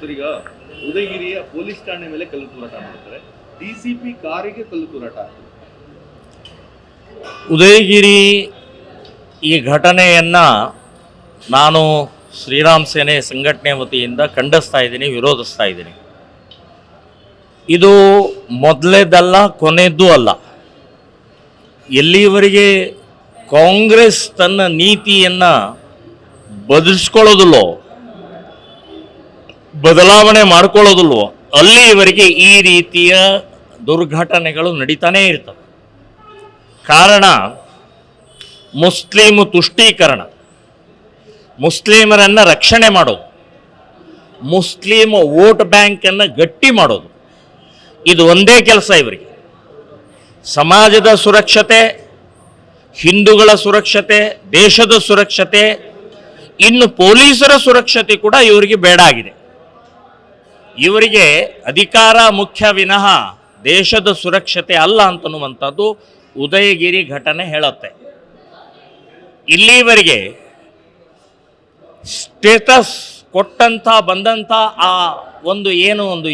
Sir ಉದಯಗಿರಿಯ police ಠಾಣೆ ಮೇಲೆ ಕಲ್ಲು ತೂರಾಟ ಮಾಡ್ತಾರೆ. ಡಿಸಿಪಿ ಕಾರಿಗೆ ಕಲ್ಲು ತೂರಾಟ ಉದಯಗಿರಿ ಈ ಘಟನೆಯನ್ನ ನಾನು ಶ್ರೀರಾಮ್ ಸೇನೆ ಸಂಘಟನೆ ವತಿಯಿಂದ ಖಂಡಿಸ್ತಾ ಇದ್ದೀನಿ, ವಿರೋಧಿಸ್ತಾ ಇದ್ದೀನಿ. ಇದು ಮೊದಲೇದಲ್ಲ ಕೊನೆಯದ್ದು ಅಲ್ಲ. ಎಲ್ಲಿವರೆಗೆ ಕಾಂಗ್ರೆಸ್ ತನ್ನ ನೀತಿಯನ್ನು ಬದಲಿಸ್ಕೊಳ್ಳೋದಿಲ್ಲೋ ಬದಲಾವಣೆ ಮಾಡ್ಕೊಳ್ಳೋದಿಲ್ವೋ ಅಲ್ಲಿವರೆಗೆ ಈ ರೀತಿಯ ದುರ್ಘಟನೆಗಳು ನಡೀತಾನೇ ಇರ್ತವೆ. ಕಾರಣ, ಮುಸ್ಲಿಮ್ ತುಷ್ಟೀಕರಣ. ಮುಸ್ಲಿಮರನ್ನು ರಕ್ಷಣೆ ಮಾಡೋದು. ಮುಸ್ಲಿಮ್ ವೋಟ್ ಬ್ಯಾಂಕನ್ನು ಗಟ್ಟಿ ಮಾಡೋದು. ಇದು ಒಂದೇ ಕೆಲಸ ಇವರಿಗೆ. ಸಮಾಜದ ಸುರಕ್ಷತೆ, ಹಿಂದೂಗಳ ಸುರಕ್ಷತೆ, ದೇಶದ ಸುರಕ್ಷತೆ, ಇನ್ನು ಪೊಲೀಸರ ಸುರಕ್ಷತೆ ಕೂಡ ಇವರಿಗೆ ಬೇಡ ಆಗಿದೆ. ಇವರಿಗೆ ಅಧಿಕಾರ ಮುಖ್ಯ ವಿನಃ ದೇಶದ ಸುರಕ್ಷತೆ ಅಲ್ಲ ಅಂತನ್ನುವಂಥದ್ದು ಉದಯಗಿರಿ ಘಟನೆ ಹೇಳುತ್ತೆ. ಇಲ್ಲಿವರೆಗೆ ಸ್ಟೇಟಸ್ ಕೊಟ್ಟಂಥ, ಬಂದಂಥ ಆ ಒಂದು ಏನು ಒಂದು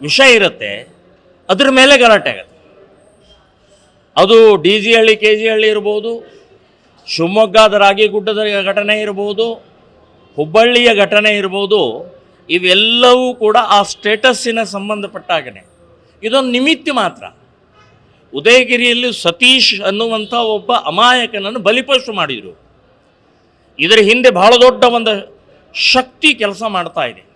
ವಿಷಯ ಇರುತ್ತೆ, ಅದ್ರ ಮೇಲೆ ಗಲಾಟೆ ಆಗುತ್ತೆ. ಅದು D G Halli K G Halli ಇರ್ಬೋದು, ಶಿವಮೊಗ್ಗದ ರಾಗಿಗುಡ್ಡದ ಘಟನೆ ಇರ್ಬೋದು, ಹುಬ್ಬಳ್ಳಿಯ ಘಟನೆ ಇರ್ಬೋದು ಇವೆಲ್ಲವೂ ಕೂಡ ಆ ಸ್ಟೇಟಸ್ಸಿನ ಸಂಬಂಧಪಟ್ಟಾಗನೆ. ಇದೊಂದು ನಿಮಿತ್ತ ಮಾತ್ರ. ಉದಯಗಿರಿಯಲ್ಲಿ ಸತೀಶ್ ಅನ್ನುವಂಥ ಒಬ್ಬ ಅಮಾಯಕನನ್ನು ಬಲಿಪಶು ಮಾಡಿದರು. ಇದರ ಹಿಂದೆ ಬಹಳ ದೊಡ್ಡ ಒಂದು ಶಕ್ತಿ ಕೆಲಸ ಮಾಡ್ತಾ ಇದೆ.